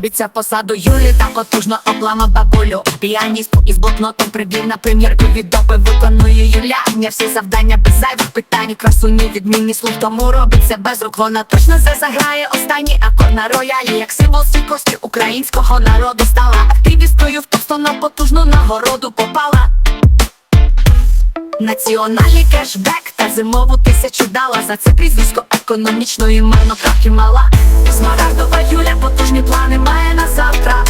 Робиться посаду Юлі та потужно облама бабулю. Піаніст із блокнотом прибів на прем'єрку від допи. Виконує Юля. Не всі завдання без зайвих питань. Красуні відмінні слух, тому робиться без рук. Вона точно це заграє останній акорд на роялі. Як символ стійкості українського народу Стала. Активісткою в товсто на потужну нагороду попала. Національний кешбек та зимову тисячу дала. За це прізвисько економічної марнотравки мала Смарагдова Юля потужні плани має на завтра.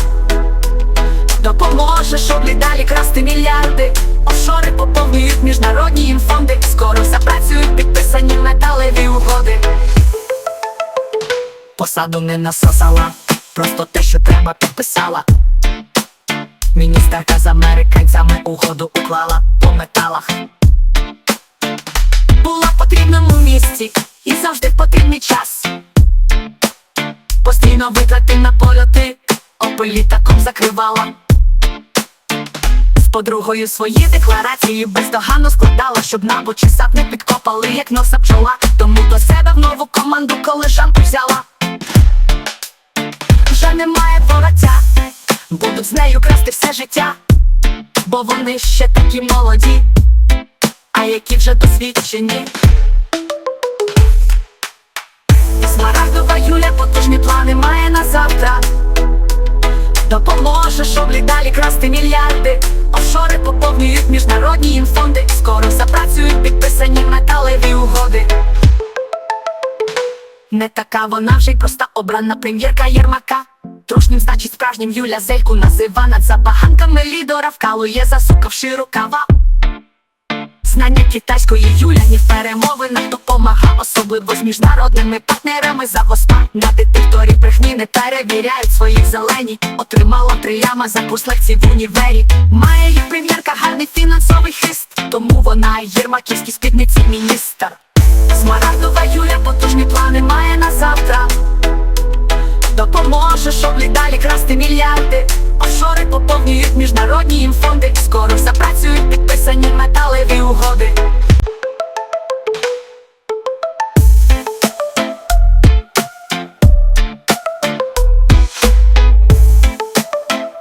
Допоможе, щоб далі красти мільярди. Офшори поповнюють міжнародні їм фонди Скоро запрацюють підписані металеві угоди. Посаду не насосала, просто те, що треба підписала. Міністерка з американцями угоду уклала по металах. Була в потрібному місці і завжди потрібний час. Постійно витрати на польоти, опи літаком закривала. З подругою свої декларації бездоганно складала, щоб набу чи САП не підкопали, як носа бджола. Тому до себе в нову команду колежанку взяла. Вже немає воротя, будуть з нею красти все життя, бо вони ще такі молоді а які вже досвідчені. Смарагдова Юля потужні плани має на завтра. Допоможе, щоб і далі красти мільярди. Офшори поповнюють міжнародні їм фонди. Скоро запрацюють підписані металеві угоди. Не така вона вже й проста обрана прем'єрка Єрмака. Трушним, значить справжнім Юля Зельку назива над забаганками лідера вкалує, засукавши рукава. Знання китайської Юля ні в перемовинах особливо з міжнародними партнерами за госпа На детекторі брехні не перевіряють своїх зелені. Отримала три яма за курс лекцій в універі. Має їх прем'єрка гарний фінансовий хист, тому вона єрмаківській спідниці міністр. Смарагдова Юля потужні плани має на завтра. Допоможе, щоб далі красти мільярди. Офшори поповнюють міжнародні їм фонди. Скоро запрацюють підписані металеві угоди.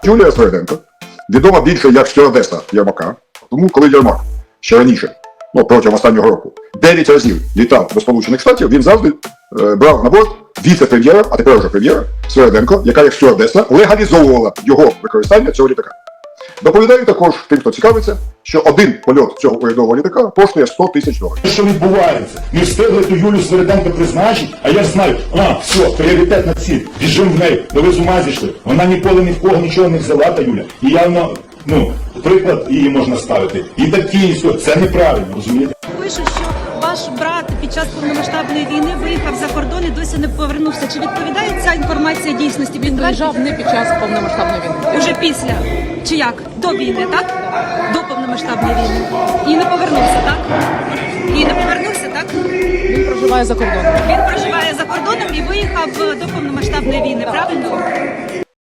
Юлія Свереденко, відома більше як стюардеса Єрмака. Тому, коли Єрмак ще раніше, ну протягом останнього року, 9 разів літав до Сполучених Штатів, він завжди е, брав на борт віце-прем'єра, а тепер вже прем'єра Сверденко, яка як стюардеса легалізовувала його використання цього літака. Доповідаю також тим, хто цікавиться, що один польот цього урядового літака коштує 100 тисяч доларів. що відбувається. Не встигли ту Юлю Свириденко призначити, а я знаю, а, все, пріоритетна ціль, біжим в неї, ви з ума зійшли. Вона ніколи ні в кого нічого не взяла, та Юля. І явно, ну, приклад її можна ставити. І такі, і все, це неправильно, розумієте? Ваш брат під час повномасштабної війни виїхав за кордон і досі не повернувся. Чи відповідає ця інформація дійсності? Він виїжджав не під час повномасштабної війни. уже після. Чи як? До війни, так? До повномасштабної війни. І не повернувся, так? І не повернувся, так? Він проживає за кордоном. Він проживає за кордоном і виїхав до повномасштабної війни, правильно?